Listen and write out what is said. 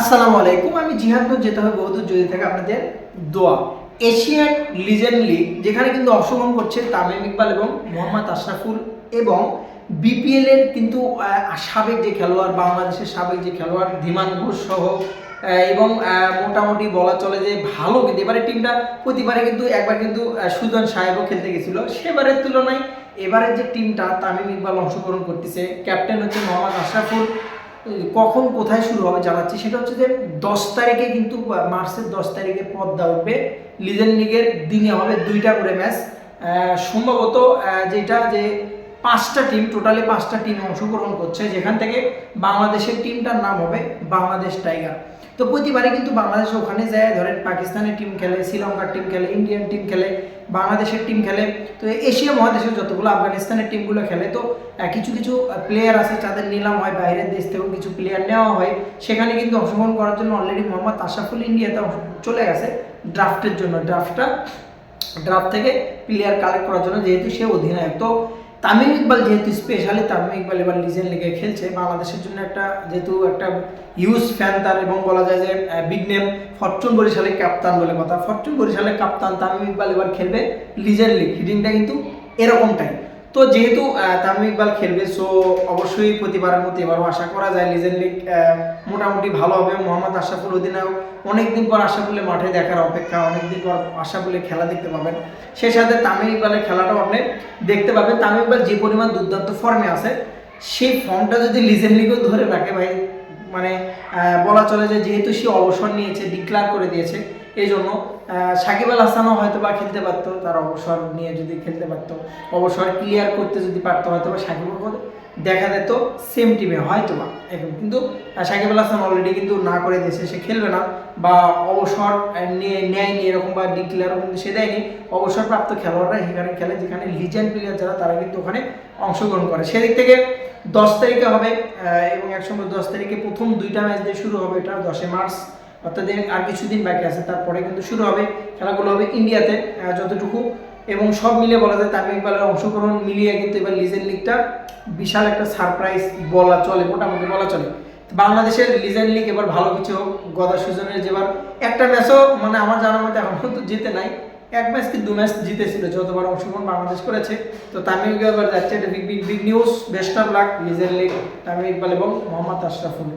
আসসালামু আলাইকুম, আমি জিহাদুর যেতে হবে বহুদূর, যদি থাকে আপনাদের দোয়া। এশিয়ান লিজেন্ড লিগ, যেখানে কিন্তু অংশগ্রহণ করছে তামিম ইকবাল এবং মোহাম্মদ আশরাফুল এবং বিপিএল এর কিন্তু সাবেক যে খেলোয়াড়, বাংলাদেশের সাবেক যে খেলোয়াড় ধীমান ঘোষ সহ এবং মোটামুটি বলা চলে যে ভালো কিন্তু এবারে টিমটা প্রতিবারে কিন্তু একবার কিন্তু সুজন সাহেবও খেলতে গেছিল। সেবারের তুলনায় এবারের যে টিমটা তামিম ইকবাল অংশগ্রহণ করতেছে, ক্যাপ্টেন হচ্ছে মোহাম্মদ আশরাফুল কখন কোথায় শুরু হবে জানাচ্ছি, সেটা হচ্ছে যে দশ তারিখে কিন্তু মার্চের দশ তারিখে পদ্মা উঠবে। লিজেন লিগের দিনে হবে দুইটা করে ম্যাচ। সম্ভবত যেটা যে পাঁচটা টিম, টোটালি পাঁচটা টিম অংশগ্রহণ করছে, যেখান থেকে বাংলাদেশের টিমটার নাম হবে বাংলাদেশ টাইগার। তো প্রতিবারই কিন্তু বাংলাদেশ ওখানে যায়, ধরেন পাকিস্তানের টিম খেলে, শ্রীলঙ্কার টিম খেলে, ইন্ডিয়ান টিম খেলে বাংলাদেশের টিম খেলে। তো এশিয়া মহাদেশের যতগুলো আফগানিস্তানের টিমগুলো খেলে, তো কিছু কিছু প্লেয়ার আছে তাদের নিলাম হয়, বাইরের দেশ থেকেও কিছু প্লেয়ার নেওয়া হয়। সেখানে কিন্তু অংশগ্রহণ করার জন্য অলরেডি মোহাম্মদ আশাফুল ইন্ডিয়াতে চলে গেছে ড্রাফটের জন্য। ড্রাফটটা ড্রাফট থেকে প্লেয়ার কালেক্ট করার জন্য যেহেতু সে অধিনায়ক। তো তামিম ইকবাল যেহেতু স্পেশালি তামিম ইকবাল এবার লিজেন লিগে খেলছে, বাংলাদেশের জন্য একটা যেহেতু একটা ইউজ ফ্যান তার এবং বলা যায় যে বিগ নেম ফরচুন বরিশালের ক্যাপ্তান বলে কথা। ফরচুন বরিশালের ক্যাপ্তান তামিম ইকবাল এবার খেলবে লিজেন্ড লিগ হিডিংটা কিন্তু এরকমটাই। তো যেহেতু তামিম ইকবাল খেলবে সো অবশ্যই প্রতিবারের মতো এবারও আশা করা যায় লিজেন্ড লিগ মোটামুটি ভালো হবে। মোহাম্মদ আশরাফুল অধিনায়ক অনেকদিন পর আশাফুলের মাঠে দেখার অপেক্ষা, অনেকদিন পর আশাফুলের খেলা দেখতে পাবেন। সেই সাথে তামিম ইকবালের খেলাটাও আপনি দেখতে পাবেন। তামিম ইকবাল যে পরিমাণ দুর্দান্ত ফর্মে আছে, সেই ফর্মটা যদি লিজেন্ড লিগেও ধরে রাখে ভাই মানে বলা চলে যে যেহেতু সে অবসর নিয়েছে ডিক্লার করে দিয়েছে এই জন্য সাকিব আল হাসানও হয়তো বা খেলতে পারতো, তার অবসর নিয়ে যদি খেলতে পারতো, অবসর ক্লিয়ার করতে যদি পারতো হয়তো বা সাকিব দেখা যেত সেম টিমে হয়তো বা এখন কিন্তু সাকিব আল হাসান অলরেডি কিন্তু না করে দিয়েছে, সে খেলবে না, বা অবসর নিয়ে নেয়নি এরকম বা ডিক্লেয়ারও কিন্তু সে দেয়নি। অবসরপ্রাপ্ত খেলোয়াড়রা সেখানে খেলে, যেখানে লিজেন্ড প্লেয়ার যারা, তারা কিন্তু ওখানে অংশগ্রহণ করে। সেদিক থেকে দশ তারিখে হবে এবং একসঙ্গে দশ তারিখে প্রথম দুইটা ম্যাচ দিয়ে শুরু হবে, এটা দশই মার্চ। অর্থাৎ আর কিছুদিন বাকি আছে। তারপরে কিন্তু শুরু হবে, খেলাগুলো হবে ইন্ডিয়াতে যতটুকু। এবং সব মিলিয়ে বলা যায় তামিম ইকবালের অংশগ্রহণ মিলিয়ে কিন্তু এবার লিজেন্ড লিগটা বিশাল একটা সারপ্রাইজ বলা চলে, মোটামুটি বলা চলে। বাংলাদেশের লিজেন্ড লিগ এবার ভালো কিছু হোক, গদা সুজনের যেবার একটা ম্যাচও মানে আমার জানার মতে এখন তো জিতে নাই। এক ম্যাচ কি দু ম্যাচ জিতেছিল, যতবার অংশগ্রহণ বাংলাদেশ করেছে। তো তামিম ইকবাল এবার যাচ্ছে, এটা big big big news best of luck legend league Tamim Iqbal এবং মোহাম্মদ আশরাফুল।